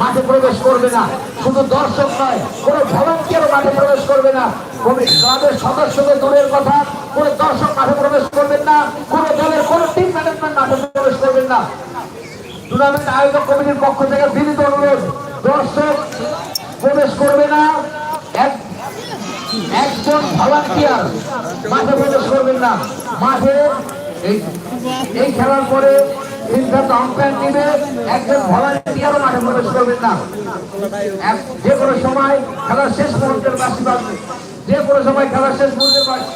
মাত্র মাঠে প্রবেশ করবে না। শুধু দর্শক সদস্যদের দূরের কথা, কোনো দর্শক মাঠে প্রবেশ করবেন না, কোনো দলের কোনো কমিটির পক্ষ থেকে বিনীত অনুরোধ, দর্শক প্রবেশ করবে না। এক, একজন ভলান্টিয়ার মাঠে প্রবেশ করবেন না। মাঠে এই খেলার পরে যে কোনো সময় খেলার শেষ মুহূর্তের বাসি বাজবে। যে কোনো সময় খেলার শেষ মুহূর্তের বাসি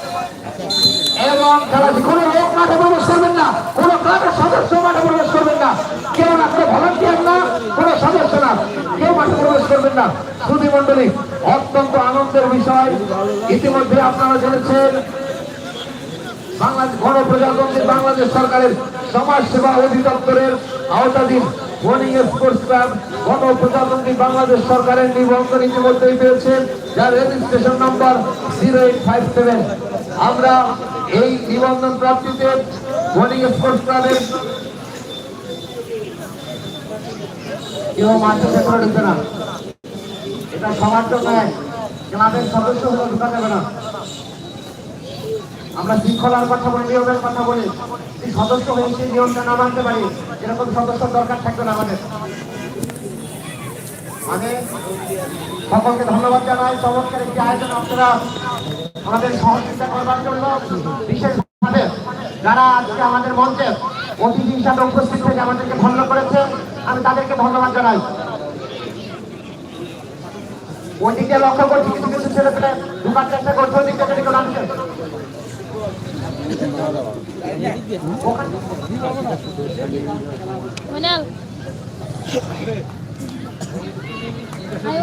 এবং খেলা কোনো লোক মাঠে প্রবেশ করবেন না, কোনো ক্লাবের সদস্য মাঠে প্রবেশ করবেন না। কেউ না কেউ ভলান্টিয়ার না, কোনো সদস্য না। কেউ মাঠে প্রবেশ করবেন না। সুধী মন্ডলী অত্যন্ত আনন্দের বিষয়। ইতিমধ্যে আপনারা জেনেছেন বাংলাদেশ গণপ্রজাতন্ত্রী বাংলাদেশ সরকারের সমাজ সেবা অধিদপ্তরের আওতাধীন বোনিং স্পোর্টস ক্লাব গণপ্রজাতন্ত্রী বাংলাদেশ সরকারের নিবন্ধন ইতিমধ্যেই পেয়েছেন যার রেজিস্ট্রেশন নাম্বার জিরো আমরা এই নিবন্ধন প্রাপ্তিতে বোনিং স্পোর্টস ক্লাবের এটা সবার জন্য ক্লাবের সদস্য হলে ঢুকা যাবে না। আমরা শৃঙ্খলার কথা বলি নিয়মের কথা বলি। এই সদস্য হয়ে সেই নিয়মটা না মানতে পারি, এরকম সদস্য দরকার থাকবে না আমাদের। মানে সকলকে ধন্যবাদ জানাই, চমৎকার একটি আয়োজন আপনারা আমাদের সহযোগিতা করবার জন্য। বিশেষভাবে যারা আজকে আমাদের মঞ্চে অতিথি হিসাবে উপস্থিত থেকে আমাদেরকে ধন্য করেছে, আমি তাদেরকে ধন্যবাদ জানাই। ওদিকে লক্ষ্য করছি কিছু কিছু ছেলে পেলে ঢুকার চেষ্টা করছে, ওদিকে যদি কেউ নামছে Manal. Ayo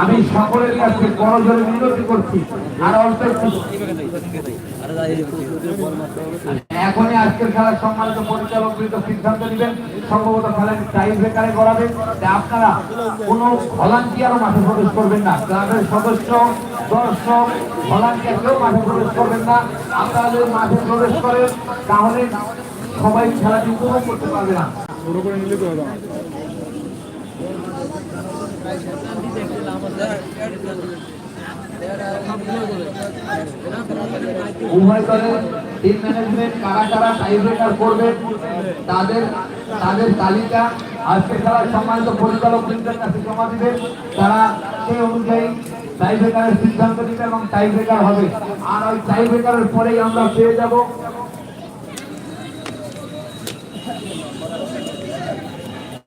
আমি সকলের কাছে করজোরে মিনতি করছি। আর অল্প এখনই আজকের খেলার সম্মানিত পরিচালক সিদ্ধান্ত নেবেন। সম্ভবত খেলাটি টাই ব্রেকারে করাবেন আপনারা কোনো ভলান্টিয়ারও মাঠে প্রবেশ করবেন না। ক্লাবের সদস্য, দর্শক ভলান্টিয়ার কেউ মাঠে প্রবেশ করবেন না। আপনারা যদি মাঠে প্রবেশ করেন, তাহলে সবাই খেলাটি উপভোগ করতে পারবে না। উভয় দলের টিম ম্যানেজমেন্ট কারা কারা টাইব্রেকার করবে, তাদের তাদের তালিকা। আজকে খেলার সম্মানিত পরিচালক বৃন্দের কাছে জমা দিবে, তারা সেই অনুযায়ী টাইব্রেকারের সিদ্ধান্ত নিবে এবং টাইব্রেকার হবে। আর ওই টাইব্রেকারের পরেই আমরা পেয়ে যাব।